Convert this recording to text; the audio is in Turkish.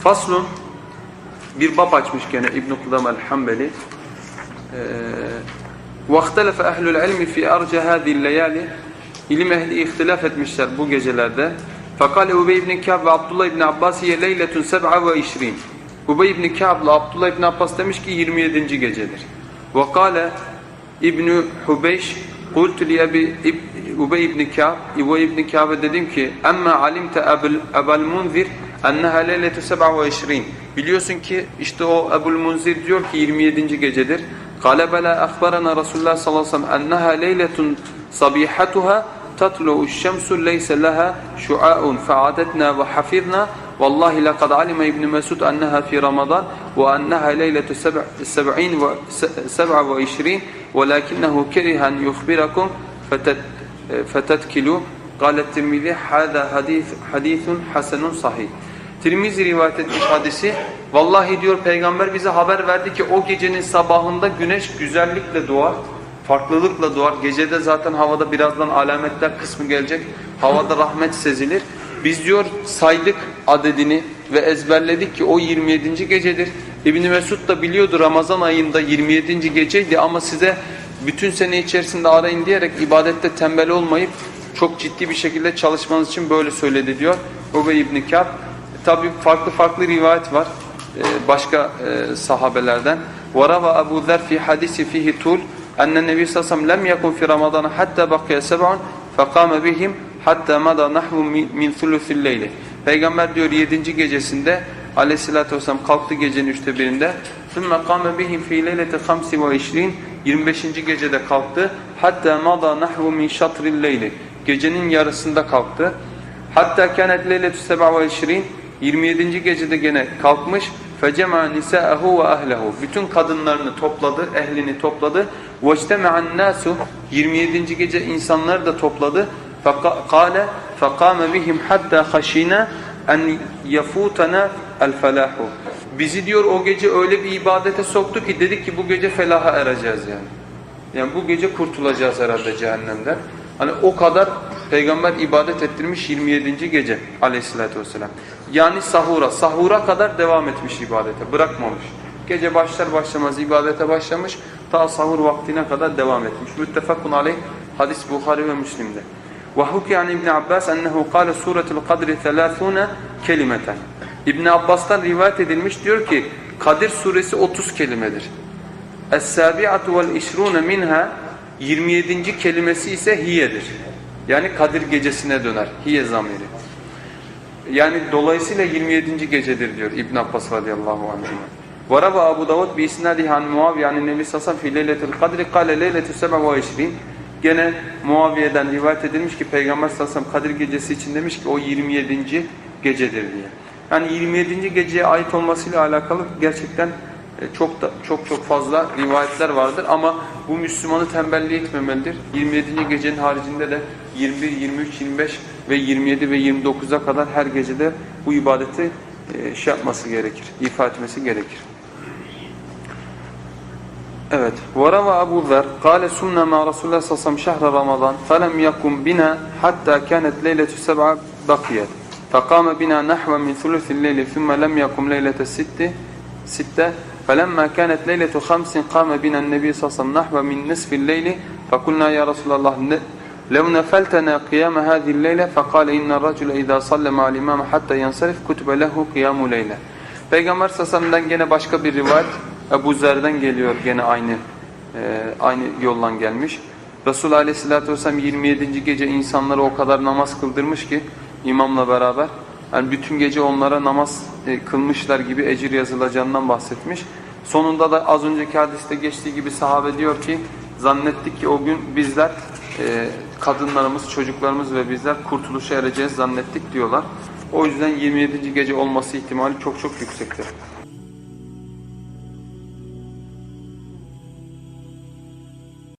Faslun bir bab açmış gene İbn-i Kudam el-Hambeli. وَاخْتَلَفَ اَهْلُ الْعِلْمِ فِي اَرْجَ هَذِي اللَّيَالِ İlim ehli ihtilaf etmişler bu gecelerde. Fakale Ubey ibn Ka'b ve Abdullah ibn Abbas hiye leyletun seb'a ve işrin. Ubey ibn Ka'b ile Abdullah ibn Abbas demiş ki 27. gecedir. Ve kale İbn Hubeyş قلت لأبي Ubey ibn Ka'b Ubey ibn Ka'b'e dedim ki emma alimte Ebel Munzir enneha leyletu seb'a ve işrin. Biliyorsun ki işte o Ebul Munzir diyor ki 27. gecedir. Kale bela akbarana Resulullah sallallahu aleyhi ve sellem enneha leyletun sabihatuha tatlu'u şemsu leyse leha şua'un fa'adetna ve hafizna Vallahi laqad alima İbn Mesud enneha fi Ramazan ve enneha leyletu seb'in ve seb'a ve işrin velakinnehu keriha en yukhbirakum fetetkilu قال الترمذي هذا حديث حديث حسن صحيح Tirmizi rivayet etmiş hadisi. Vallahi diyor peygamber bize haber verdi ki o gecenin sabahında güneş güzellikle doğar, farklılıkla doğar. Gecede zaten havada birazdan alametler kısmı gelecek. Havada rahmet sezilir. Biz diyor saydık adedini ve ezberledik ki o 27. gecedir. İbn Mesud da biliyordu Ramazan ayında 27. geceydi ama size bütün sene içerisinde arayın diyerek ibadette tembel olmayıp çok ciddi bir şekilde çalışmanız için böyle söyledi diyor. Ubey ibn Ka'b. Tabi farklı farklı rivayet var başka sahabelerden. وَرَوَى أَبُو ذَرْ فِي حَدِسِ فِيهِ طُولْ أَنَّ النَّبِي صلى الله عليه وسلم لم يكن في رمضان حتى بقي سبع فقام بهم hatta مضى نحو min ثلث الليل. Peygamber diyor 7. gecesinde aleyhissalatü vesselam kalktı gecenin üçte birinde. ثُمَّ قَامَ بِهِمْ فِي لَيْلَةِ خَمْسِ وَعِشْرِينَ 25. gecede kalktı. Hatta مضى نحو min شَطْرِ الليل. Gecenin yarısında kalktı. Hatta kânet leyletü seba ve işrin 27. gecede gene kalkmış. Fecema nisa'ahu ve ahlehu. Bütün kadınlarını topladı, ehlini topladı. Vectema'an nasu 27. gece insanları da topladı. Fakame bihim hatta haşina en yafutana el felahu. Bizi diyor o gece öyle bir ibadete soktu ki dedik ki bu gece felaha ereceğiz yani. Yani bu gece kurtulacağız herhalde cehennemden. Hani o kadar peygamber ibadet ettirmiş 27. gece aleyhissalatü vesselam. Yani sahura, sahura kadar devam etmiş ibadete, bırakmamış. Gece başlar başlamaz ibadete başlamış, ta sahur vaktine kadar devam etmiş. Müttefakun aleyh hadis Bukhari ve Müslim'de. وَحُكِ عَنْ İbn Abbas اَنَّهُ قَالَ سُورَةُ الْقَدْرِ ثَلَاثُونَ kelimeten. İbn Abbas'tan rivayet edilmiş diyor ki Kadir suresi 30 kelimedir. Es-sabi'atu vel işrûne minha 27. kelimesi ise hiyedir. Yani Kadir gecesine döner. Hiye zamiri. Yani dolayısıyla 27. gecedir diyor İbn Abbas radıyallahu anh. Varaba Abu Davud bi isnadihi an Muaviye yani Nebi sallallahu fi leyletul kadri kâle leyletü seb'a ve işrin. Gene Muaviye'den rivayet edilmiş ki Peygamber sallallahu Kadir gecesi için demiş ki o 27. gecedir diye. Yani 27. geceye ait olmasıyla alakalı gerçekten çok da, çok çok fazla rivayetler vardır ama bu Müslümanı tembelliğe etmemelidir. 27. gecenin haricinde de 21, 23, 25 ve 27 ve 29'a kadar her gecede bu ibadeti e, şey yapması gerekir, ifa etmesi gerekir. Evet. وَرَوَى أَبُو ذَرْ قَالَ سُنَّ مَا رَسُولَ اللّٰهِ صَلَّى شَهْرَ رَمَضَانَ فَلَمْ يَكُمْ بِنَا حَتَّى كَانَتْ لَيْلَةُ سَبْعَ بَقِيَتْ فَقَامَ بِنَا نَحْوَ مِنْ ثُلُثِ اللَّيْلِ ثُمَّ لَمْ يَكُمْ لَيْلَةَ السِّتِّ سِتَّةِ فلما كانت ليلة خمس قام بنا النبي صلى الله عليه وسلم نحو من نصف الليل فقلنا يا رسول الله لو نفلتنا قيام هذه الليلة فقال إن الرجل إذا صلى مع الإمام حتى ينصرف كتب له قيام ليلة Peygamber Sasam'dan gene başka bir rivayet Ebu Zer'den geliyor gene aynı e, aynı yoldan gelmiş. Resul Aleyhisselatü Vesselam 27. gece insanlara o kadar namaz kıldırmış ki imamla beraber yani bütün gece onlara namaz e, kılmışlar gibi ecir yazılacağından bahsetmiş. Sonunda da az önceki hadiste geçtiği gibi sahabe diyor ki zannettik ki o gün bizler e, kadınlarımız, çocuklarımız ve bizler kurtuluşa ereceğiz zannettik diyorlar. O yüzden 27. gece olması ihtimali çok çok yüksektir.